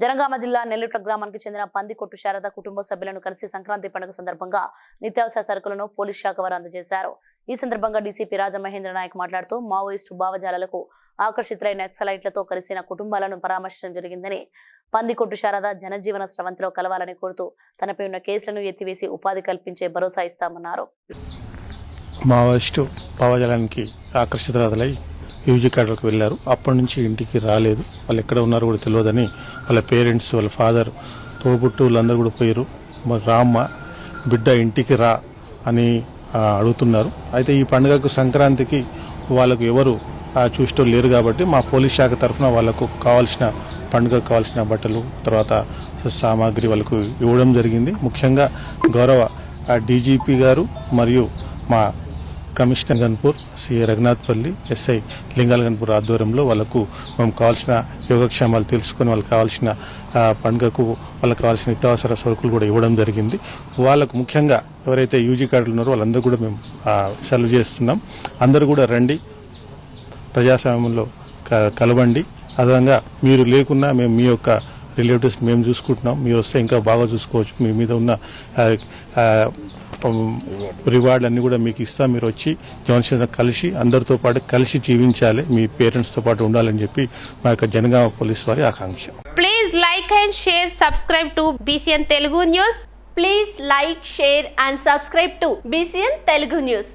జనగామ జిల్లా నెల్లిట్ల గ్రామానికి చెందిన పందికొట్టు శారద కుటుంబ సభ్యులను కలిసి సంక్రాంతి పండుగ సందర్భంగా నిత్యావసర సరుకులను పోలీస్ శాఖ వారు అందజేశారు. ఈ సందర్భంగా డీసీపీ రాజమహేంద్ర నాయక్ మాట్లాడుతూ మావోయిస్టు భావజాలకు ఆకర్షితులైన నక్సలైట్లతో కలిసిన కుటుంబాలను పరామర్శించడం జరిగిందని పందికొట్టు శారద జనజీవన స్రవంతిలో కలవాలని కోరుతూ తనపై ఉన్న కేసులను ఎత్తివేసి ఉపాధి కల్పించే భరోసా ఇస్తామన్నారు. మావోయిస్టు భావజాలానికి ఆకర్షితులై యూజీ కార్డులకు వెళ్ళారు. అప్పటి నుంచి ఇంటికి రాలేదు. వాళ్ళు ఎక్కడ ఉన్నారో కూడా తెలియదని వాళ్ళ పేరెంట్స్ వాళ్ళ ఫాదర్ తోబుట్టువులు అందరూ కూడా పోయారు. మరి రామ్మ బిడ్డ ఇంటికి రా అని అడుగుతున్నారు. అయితే ఈ పండుగకు సంక్రాంతికి వాళ్ళకు ఎవరు ఆ, లేరు కాబట్టి మా పోలీస్ శాఖ తరఫున వాళ్ళకు కావాల్సిన పండుగకు కావాల్సిన బట్టలు తర్వాత సామాగ్రి వాళ్ళకు ఇవ్వడం జరిగింది. ముఖ్యంగా గౌరవ డీజీపీ గారు మరియు మా commissioner Ghanpur CI Raghunathpalli SI Lingala Ghanpur ఆధ్వర్యంలో వాళ్ళకు మేము కావాల్సిన యోగక్షేమాలు తెలుసుకొని వాళ్ళకి కావాల్సిన పండుగకు వాళ్ళకి కావాల్సిన నిత్యావసర సరుకులు కూడా ఇవ్వడం జరిగింది. వాళ్ళకు ముఖ్యంగా ఎవరైతే యూజీ కార్డులు ఉన్నారో వాళ్ళందరూ కూడా మేము సెలవు చేస్తున్నాం. అందరూ కూడా రండి ప్రజాస్వామ్యంలో క- కలవండి. అదనంగా మీరు లేకున్నా మేము మీ యొక్క రిలేటివ్స్ మేము చూసుకుంటున్నాం. మీరు వస్తే ఇంకా బాగా చూసుకోవచ్చు. మీ మీద ఉన్న రివార్డ్ రివార్డులన్నీ కూడా మీకు ఇస్తా. మీరు వచ్చి జోన్సీ కలిసి అందరితో పాటు కలిసి జీవించాలి. మీ పేరెంట్స్తో పాటు ఉండాలని చెప్పి మా యొక్క జనగామ పోలీస్ వారి ఆకాంక్ష. Please like and share subscribe to BCN Telugu news please like share and subscribe to BCN Telugu news